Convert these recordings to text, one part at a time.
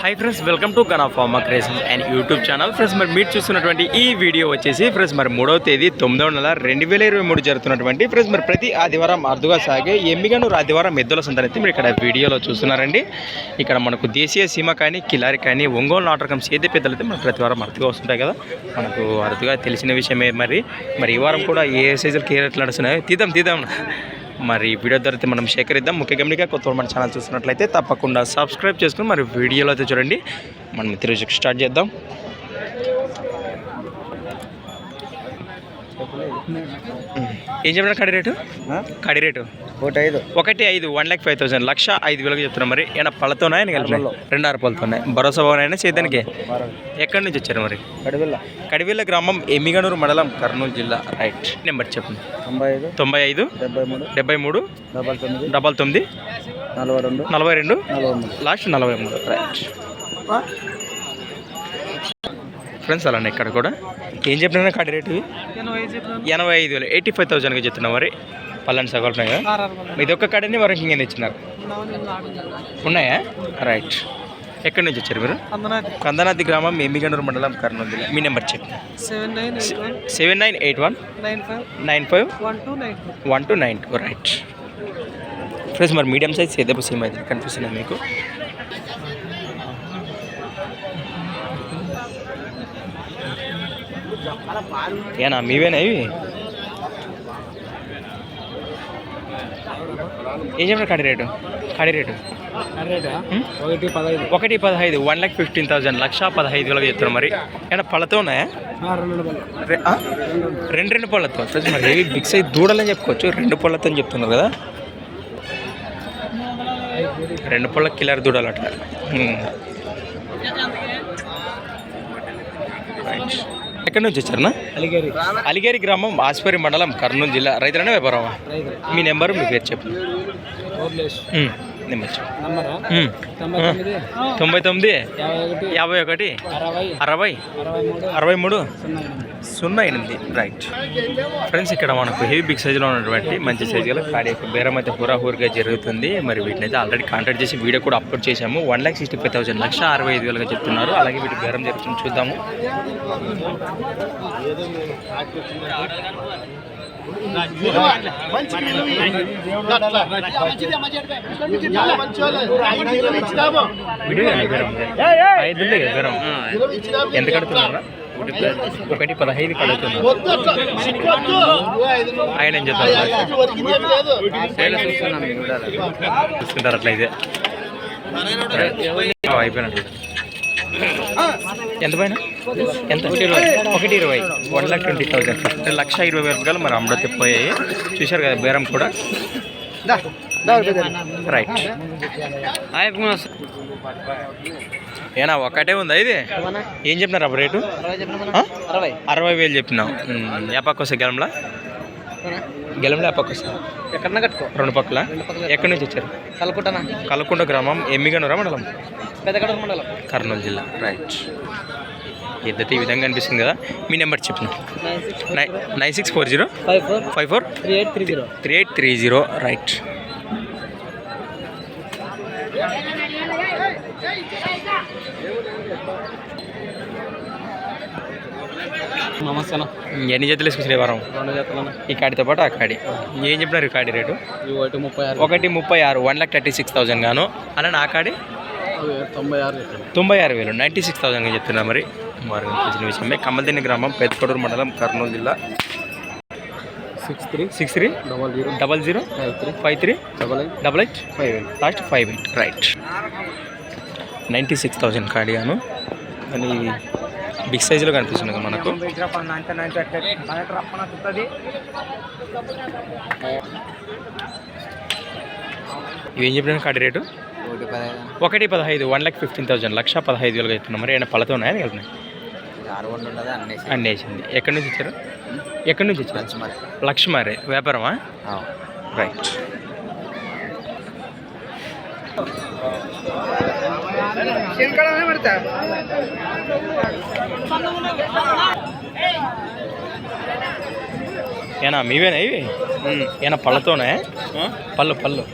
Hi friends welcome to Gana pharma creation and YouTube channel friends మరి మీరు చూస్తున్నటువంటి ఈ వీడియో వచ్చేసి ఫ్రెండ్స్ మరి మూడవ తేదీ తొమ్మిదవ నెల రెండు వేల ఇరవై మూడు జరుగుతున్నటువంటి ఫ్రెండ్స్ మరి ప్రతి ఆదివారం అరుదుగా సాగే ఎమ్మిగనూరు ఆదివారం ఎద్దుల సందనైతే మీరు ఇక్కడ వీడియోలో చూస్తున్నారండి. ఇక్కడ మనకు దేశీయ సీమ కానీ కిలారి కానీ ఒంగోలు నాటకం సేద పెద్దలు అయితే మనకు ప్రతి వారం అరుదుగా వస్తుంటాయి కదా. మనకు అరుదుగా తెలిసిన విషయమే మరి. మరి ఈ వారం కూడా ఏ సైజులు కేరెట్లు నడుస్తున్నాయో తీద్దాం తీద్దాం. మరి వీడియో ద్వారా అయితే మనం సేకరిద్దాం. ముఖ్య గమనిక కొత్త మన ఛానల్ చూసినట్లయితే తప్పకుండా సబ్స్క్రైబ్ చేసుకుని మరి వీడియోలో అయితే చూడండి. మనం తిరిగి స్టార్ట్ చేద్దాం. ఏం చెప్పిన కడి రేటు? కడి రేటు? ఒకటి ఐదు. ఒకటి ఐదు వన్ ల్యాక్ ఫైవ్ థౌసండ్ లక్ష ఐదు వేలకు చెప్తున్నాం మరి. ఏమైనా పళ్ళతోనా కలిపి రెండు ఆరు పళ్ళతోన్నాయి భరోసా భవన్ సేద్యానికి ఎక్కడి నుంచి వచ్చారు మరి? కడివిల్ల. కడివిల్ల గ్రామం ఎమ్మిగనూరు మండలం కర్నూలు జిల్లా. రైట్ నెంబర్ చెప్పండి. తొంభై ఐదు తొంభై ఐదు డెబ్బై మూడు డెబ్బై మూడు డబల్ తొమ్మిది డబల్ తొమ్మిది నలభై రెండు నలభై రెండు నలభై మూడు. లాస్ట్ నలభై మూడు. రైట్ ఫ్రెండ్స్ అలానే ఇక్కడ కూడా. ఏం చెప్పినా కాడి రేటు? ఎనభై ఐదు వేలు. ఎయిటీ ఫైవ్ థౌసండ్గా చెప్తున్నాం మరి. పల్లని సగోల్పై కదా. ఇది ఒక్క కాడని వరకు ఇంకేం ఇచ్చినారు ఉన్నాయా? రైట్ ఎక్కడి నుంచి వచ్చారు మీరు? కందనాది గ్రామం ఎమ్మిగనూరు మండలం కర్నూలు జిల్లా. మీ నెంబర్ చెప్పండి seven nine eight one. Nine five. One two nine two. One two nine two. Right friends మరి మీడియం సైజ్ సేదపు సీమ్ అయితే కనిపిస్తున్నాయి మీకు. ఏనా మీవేనా ఇవి? ఏం చెప్పిన కడి రేటు? కడి రేటు? ఒకటి పదహైదు. ఒకటి పదహైదు వన్ ల్యాక్ ఫిఫ్టీన్ థౌసండ్ లక్ష పదహైదు వేలకు చెప్తున్నారు మరి. ఏమైనా పళ్ళతో ఉన్నాయా? రెండు? రెండు పళ్ళతో. మరి హెవీ బిగ్ సైజ్ దూడలని చెప్పుకోవచ్చు. రెండు పళ్ళతో అని చెప్తున్నారు కదా. రెండు పళ్ళ కిలర్ దూడలు అట్లా హ్మ్. రైట్. ఎక్కడి నుంచి వచ్చారనా అలిగేరి. అలిగేరి గ్రామం ఆస్పరి మండలం కర్నూలు జిల్లా. రైతులనే వ్యాపారం మీ నెంబరు మీ పేరు చెప్పు ఓర్లేస్ హ్మ్. నెంబర్. తొంభై తొమ్మిది? యాభై ఒకటి? అరవై? అరవై? మూడు? సున్నా ఎనిమిది. సున్నా ఎనిమిది. రైట్ ఫ్రెండ్స్ ఇక్కడ మనకు హెవీ బిగ్ సైజులో ఉన్నటువంటి మంచి సైజు గల కాడి యొక్క బేరం అయితే హురాహూరిగా జరుగుతుంది. మరి వీటిని అయితే ఆల్రెడీ కాంటాక్ట్ చేసి వీడియో కూడా అప్లోడ్ చేశాము. One lakh sixty five thousand లక్ష అరవై ఐదు వేలుగా చెప్తున్నారు. అలాగే వీటి బేరం జరుగుతుంది చూద్దాము వీడియో కానీ బేరం ఉంది. ఐదు ఉంది ఎంత కడుతున్నారా ఒకటి పదహైదు కడుతుంది ఆయన ఏం చెప్తారు చూసుకుంటారు అట్లయితే అయిపోయినట్టు ఎంత పైన? ఎంత? ఒకటి ఇరవై. One lakh twenty thousand. First లక్ష ఇరవై వేల రూపాయలు మరి అమృత పోయాయి. చూశారు కదా బేరం కూడా. రైట్ ఏనా ఒకటే ఉందా ఇది? ఏం చెప్పినారు అప్పుడు రేటు? అరవై వేలు చెప్పినాం ఏపాకొస్తా గెలంలా? గెలంలో ఏపాకొస్తా ఎక్కడన్నా కట్టుకో. రెండు పక్కల? ఎక్కడి నుంచి వచ్చారు? కలుపుకుంటానా కలకుంట గ్రామం ఎమ్మిగనూరా మండలం? పెద్దగడ మండలం. కర్నూలు జిల్లా. రైట్. ఇద్దరు ఈ విధంగా అనిపిస్తుంది కదా. మీ నెంబర్ చెప్పిన. Nine six nine nine six four zero? Five four five four? Three eight three zero. Three eight three zero. Right. నమస్తే ఎన్ని జతలు వేసుకొచ్చిన వారం? రెండు జతలన్న. ఈ కాడితో పాటు ఆ కాడి. ఏం చెప్పినారు ఈ కాడి రేటు? ఒకటి ముప్పై ఆరు. ఒకటి ముప్పై ఆరు one lakh thirty six thousand గాను. అలా ఆ కాడి? తొంభై ఆరు తొంభై ఆరు వేలు నైంటీ సిక్స్ థౌసండ్గా చెప్తున్నా మరి. వారు తెలిసిన విషయమే. కమ్మదిన్ని గ్రామం పెద్దకొడూరు మండలం కర్నూలు జిల్లా. Six three. Six three. Double zero. Double zero. Five three. Five three. Double eight. Double eight. Five eight. Last five eight. Right. Ninety six thousand కాడిగాను కానీ బిగ్ సైజులో కనిపిస్తుంది కదా మనకు. ఇవేం చెప్పిన కాడి రేటు? ఒకటి పదహైదు. వన్ లాక్ ఫిఫ్టీన్ థౌసండ్ లక్ష పదహైదు వేలుగా చెప్తున్నాం మరి. ఏమైనా పళ్ళతో ఉన్నాయా వెళ్తున్నాయి ఆరు వందలు ఉండదు అన్నీ అన్నీ వేసింది ఎక్కడి నుంచి వచ్చారు ఎక్కడి నుంచి వచ్చారు మరి లక్ష్మారే. వ్యాపారమా? రైట్. ఏనా మీవేనా ఇవి? ఏనా పళ్ళతోనే? పళ్ళు పళ్ళు.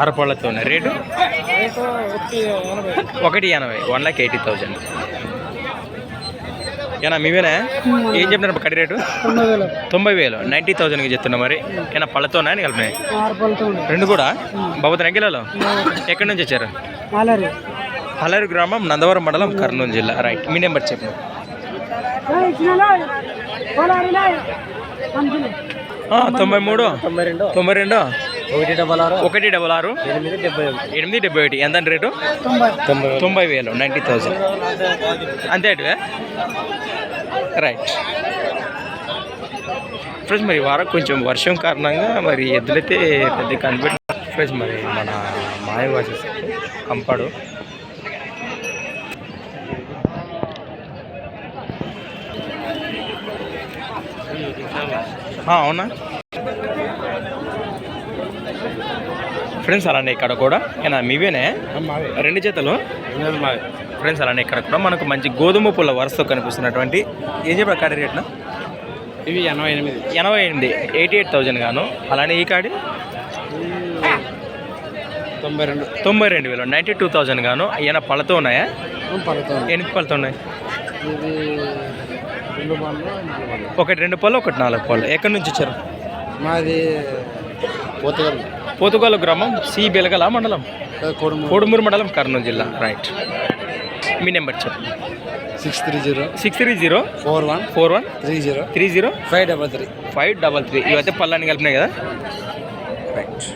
ఆరు పళ్ళతో ఉన్నాయి రేటు ఒకటి ఎనభై. ఒకటి ఎనభై వన్ లాక్ ఎయిటీ థౌజండ్. ఏనా మీవేనా? ఏం చెప్పినారు కడి రేటు? తొంభై వేలు. నైంటీ థౌజండ్కి చెప్తున్నా మరి. ఏనా పళ్ళతోనా కలిపినాయి ఉంది రెండు కూడా? బాబుతో నెగ్గిలలో ఎక్కడి నుంచి వచ్చారు? హలరు గ్రామం నందవరం మండలం కర్నూలు జిల్లా. రైట్. మీ నెంబర్ చెప్పండి తొంభై మూడు? తొంభై రెండు. తొంభై రెండు? ఒకటి డబల్ ఆరు. ఒకటి డబల్ ఆరు? ఎనిమిది డెబ్బై ఒకటి. ఎనిమిది డెబ్బై ఒకటి. ఎంత రేటు? తొంభై. తొంభై వేలు. Ninety thousand. అంతే అటువే? రైట్ ఫ్రెండ్స్ మరి వారం కొంచెం వర్షం కారణంగా మరి ఎద్దులైతే పెద్ద కనిపెట్టి ఫ్రెండ్స్ మరి మన మాయ వాసెస్ కంపాడు. అవునా? ఫ్రెండ్స్ అలానే ఇక్కడ కూడా. ఏనా మీవేనే? రెండు జతలు ఫ్రెండ్స్ అలానే ఇక్కడ కూడా మనకు మంచి గోధుమ పుల్ల వరుసతో కనిపిస్తున్నటువంటి ఏం చెప్పారు కాడి రేట్న? ఇవి ఎనభై ఎనిమిది. ఎనభై ఎనిమిది. ఎయిటీ ఎయిట్ థౌజండ్ గాను. అలానే ఈ కాడి? తొంభై రెండు. తొంభై రెండు వేలు. నైంటీ టూ థౌజండ్ గాను. ఈయన పళ్ళతో ఉన్నాయా? ఎన్ని పళ్ళతో ఉన్నాయి? ఒకటి రెండు పళ్ళు ఒకటి నాలుగు పళ్ళు. ఎక్కడి నుంచి వచ్చారు? మాది పోతగల్ పోతుగోలు గ్రామం సి బెలగల మండలం. కొడుము కోడుమూరు మండలం కర్నూలు జిల్లా. రైట్. మీ నెంబర్ చెప్పండి six three zero six three zero four one four one three zero three zero five double three. Five double three. ఇవైతే పళ్ళని కలిపినాయి కదా? రైట్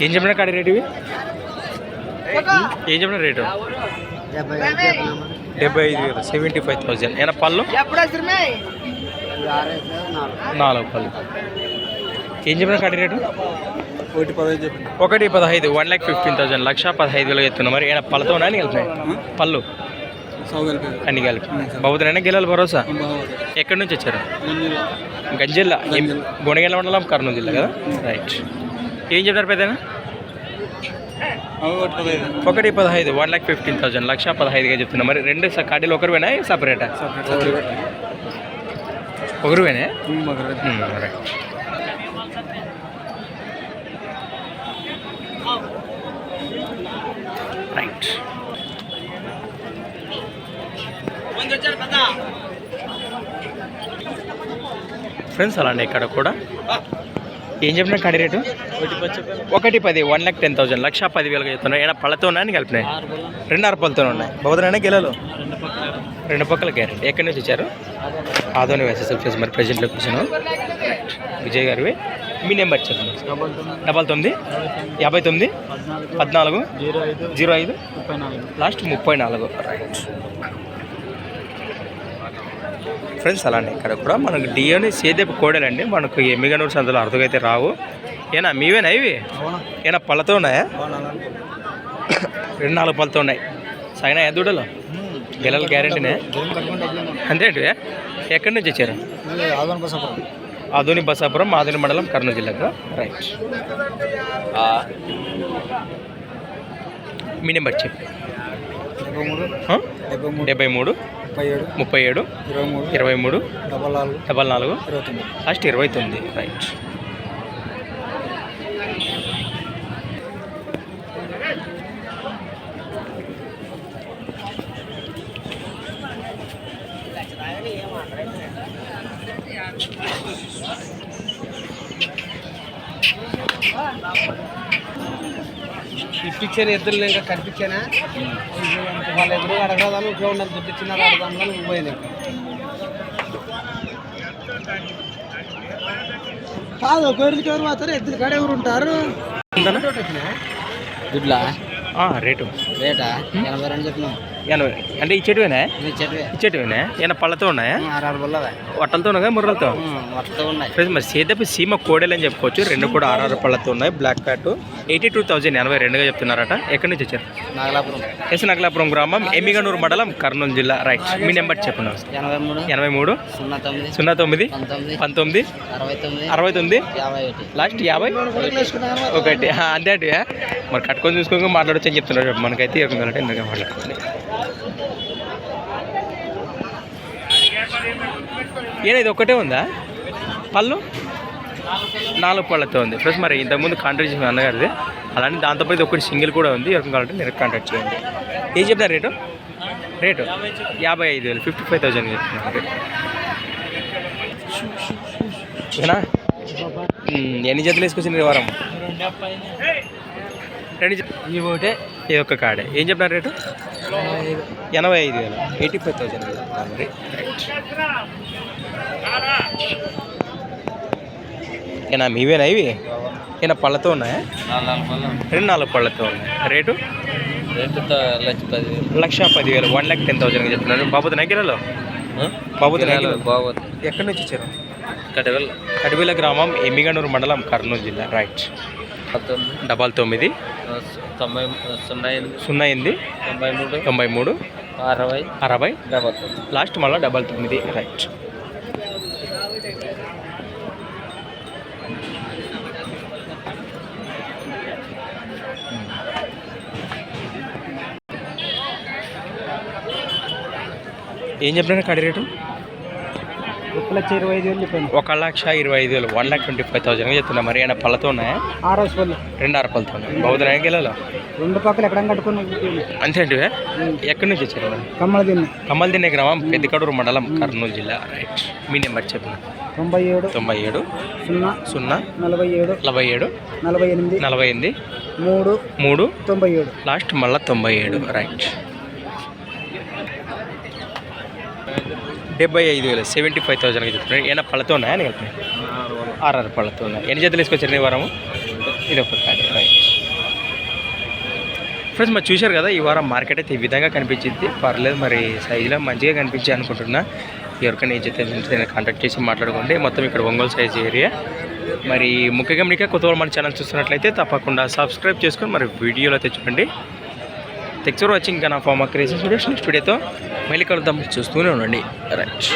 ఏం చెప్పిన కాడి రేటు ఇవి? ఏం చెప్పిన రేటు? డెబ్బై ఐదు వేలు సెవెంటీ ఫైవ్ థౌజండ్ ఏమైనా పళ్ళు? నాలుగు పళ్ళు. ఏం చెప్పిన కాడి రేటు? ఒకటి పదహైదు ఒకటి పదహైదు వన్ ల్యాక్ ఫిఫ్టీన్ థౌసండ్ లక్ష పదహైదు వేలు ఎత్తున్నా. మరి ఏమైనా పళ్ళతో అని కలిపినాయి? పళ్ళు? అన్ని కలిపి. బాబుతున్నా గిల్లలు భరోసా? ఎక్కడి నుంచి వచ్చారు? గంజిల్లా. గుణగెల్ల మండలం కర్నూలు జిల్లా కదా? రైట్. ఏం చెప్తారు పెద్దనా ఒకటి పదహైదు వన్ ల్యాక్ ఫిఫ్టీన్ థౌసండ్ లక్ష పదహైదుగా చెప్తున్నా. మరి రెండు స- కాడీలు ఒకరివేనా? సపరేటా ఒకరివేనే? రైట్ రైట్ ఫ్రెండ్స్ అలానే ఇక్కడ కూడా. ఏం చెప్పిన కడి రేటు? ఒకటి పది వన్ ల్యాక్ టెన్ థౌసండ్ లక్ష పది వేలుగా చెప్తున్నాయి ఏమైనా పళ్ళతో ఉన్నాయని కలిపినాయి? రెండు పళ్ళతో ఉన్నాయి. బౌద్ధరైనా గెలలు? రెండు పక్కల గ్యారెంటీ. ఎక్కడి నుంచి వచ్చారు? ఆదోని వేసేసి ప్లేస్ మరి ప్రజెంట్ లొకేషన్. విజయ్ గారివి. మీ నెంబర్ చెప్పండి. డబల్ తొమ్మిది యాభై తొమ్మిది పద్నాలుగు జీరో ఐదు జీరో ఐదు ముప్పై నాలుగు. లాస్ట్ ముప్పై నాలుగు. రైట్ ఫ్రెండ్స్ అలానే ఇక్కడ కూడా మనకు డియోని సేదేపు కోడలండి. మనకు ఎమ్మిగనూరు సంతలో అర్థమైతే రావు. ఏనా మీవేనా ఇవి? ఏనా పళ్ళతో ఉన్నాయా? రెండు నాలుగు పళ్ళతో ఉన్నాయి. సగనా దూడలు? గెలలు గ్యారెంటీనే అంతేంటి ఎక్కడి నుంచి వచ్చారు? ఆధుని బసాపురం. ఆధుని మండలం కర్నూలు జిల్లాకు. రైట్ మీ నెంబర్ చెప్పి. డెబ్బై మూడు ముప్పై ఏడు ముప్పై ఏడు ఇరవై మూడు ఇరవై మూడు డబల్ నాలుగు డబల్ నాలుగు ఇరవై తొమ్మిది లాస్ట్ ఇరవై తొమ్మిది రైట్ ఇప్పించాను ఎద్దులు ఇంకా కనిపించానా? వాళ్ళ ఎదురు అడగదాను ఇంట్లో ఉండాలి దుడ్డిచ్చినారు అడగదాము నువ్వు పోయింది కాదు గొర్రెలు ఎవరు పోతారు ఎద్దులు కాడ ఎవరు ఉంటారు? రేటు. రేటా? ఎనభై రెండు చెప్పినాం. ఎనభై అంటే ఇచ్చేటివేనా మీ చెట్టు ఇచ్చేటివేనా ఏమైనా పళ్ళతో ఉన్నాయా? వట్టలతో ఉన్నాయా ముర్రలతో? ఫ్రెండ్స్ మరి సేదపి సీమ కోడలు అని చెప్పుకోవచ్చు. రెండు కూడా ఆర్ఆర్ పళ్ళతో ఉన్నాయి. బ్లాక్ ప్యాట్ ఎయిటీ టూ థౌజండ్ ఎనభై రెండుగా చెప్తున్నారట. ఎక్కడి నుంచి వచ్చారు? నాగలాపురం. ఎస్ నగలాపురం గ్రామం ఎమ్మిగనూరు మండలం కర్నూలు జిల్లా. రైట్ మీ నెంబర్ చెప్పండి ఎనభై మూడు. సున్నా తొమ్మిది. పంతొమ్మిది. అరవై తొమ్మిది. లాస్ట్ యాభై ఒకటి. అంతే అంటే మరి కట్టుకొని చూసుకొని మాట్లాడొచ్చు అని చెప్తున్నారు. మనకైతే ఇరవై అంటే ఇందుకే మాట్లాడుతుంది ఏనా ఇది ఒక్కటే ఉందా? పళ్ళు? నాలుగు పళ్ళతో ఉంది. ప్లస్ మరి ఇంతకుముందు కాంటాక్ట్ చేసిన అన్నగారిది. అలానే దాంతోపాటు ఇది ఒకటి సింగిల్ కూడా ఉంది. ఎవరికి కావాలంటే మీరు కాంటాక్ట్ చేయండి. ఏం చెప్తారు రేటు? రేటు? యాభై ఐదు వేలు. ఫిఫ్టీ ఫైవ్ థౌసండ్ చెప్తున్నారు. ఓకేనా? ఎన్ని జతలు వేసుకొచ్చింది వారం? రెండు ఈ ఒకటే. ఇది ఒక్క కాడే. ఏం చెప్పినారు రేటు? ఎనభై ఐదు వేలు. ఎయిటీ ఫైవ్ థౌసండ్ మరి ఏనా మీవేనా ఇవి? ఏనా పళ్ళతో ఉన్నాయా? రెండు నాలుగు పళ్ళతో ఉన్నాయి. రేటు? లక్ష పది లక్ష పదివేలు. వన్ ల్యాక్ టెన్ థౌసండ్ చెప్తున్నారు. బాబుతో నగిరలో బాబుతో నగిరలో బాగుంది ఎక్కడి నుంచి వచ్చారు? కటవెల్. కడివిల గ్రామం ఎమ్మిగనూరు మండలం కర్నూలు జిల్లా. రైట్. డబల్ తొమ్మిది. తొంభై సున్నా ఎనిమిది. సున్నా ఎనిమిది. తొంభై మూడు. తొంభై మూడు. అరవై. అరవై. తొమ్మిది. లాస్ట్ మళ్ళీ డబల్ తొమ్మిది. రైట్. ఏం చెప్పినా కడి రేటు? ఒక లక్ష ఇరవై ఐదు వేలు చెప్పాను. ఒక లక్ష ఇరవై ఐదు వేలు one lakh twenty five thousand చెప్తున్నా. మరి ఏమైనా పళ్ళతో ఉన్నాయా? పళ్ళు. రెండు అరపలతో ఉన్నాయి. బౌద్ధ గెలలో? రెండు పక్కలు ఎక్కడ కట్టుకుని అంతే అంటే ఎక్కడి నుంచి వచ్చారు కమ్మల దీన్ని. కమ్మల్ దిన్నే గ్రామం పెద్దకడూరు మండలం కర్నూలు జిల్లా. రైట్. మీ నెంబర్ చెప్పండి. తొంభై ఏడు తొంభై ఏడు సున్నా సున్నా నలభై ఏడు నలభై ఏడు నలభై ఎనిమిది నలభై ఎనిమిది మూడు మూడు తొంభై ఏడు. లాస్ట్ మళ్ళీ తొంభై ఏడు. రైట్. డెబ్బై ఐదు వేలు సెవెంటీ ఫైవ్ థౌసండ్కి చెప్తున్నాను ఏమైనా పళ్ళతో ఉన్నాయా అని ఆర్ఆర్ పళ్ళతో ఉన్నాయి. ఎన్ని జతలు వేసుకొచ్చారు ఈ వారము? ఇది ఒక ఫ్రెండ్స్ మరి చూశారు కదా ఈ వారం మార్కెట్ అయితే ఈ విధంగా కనిపించింది. పర్లేదు మరి సైజులో మంచిగా కనిపించి అనుకుంటున్నా. ఎవరికైనా ఏం జత నేను కాంటాక్ట్ చేసి మాట్లాడుకోండి. మొత్తం ఇక్కడ ఒంగోలు సైజ్ ఏరియా. మరి ముఖ్యంగా మీకు కొత్త మన ఛానల్ చూస్తున్నట్లయితే తప్పకుండా సబ్స్క్రైబ్ చేసుకొని మరి వీడియోలో తెచ్చుకోండి థ్యాంక్స్ ఫర్ వాచింగ్ నా ఫార్మా క్రేజీ స్టూడెంట్స్ నెక్స్ట్ వీడియోతో మళ్ళీ కలుద్దాం. చూస్తూనే ఉండండి. రైట్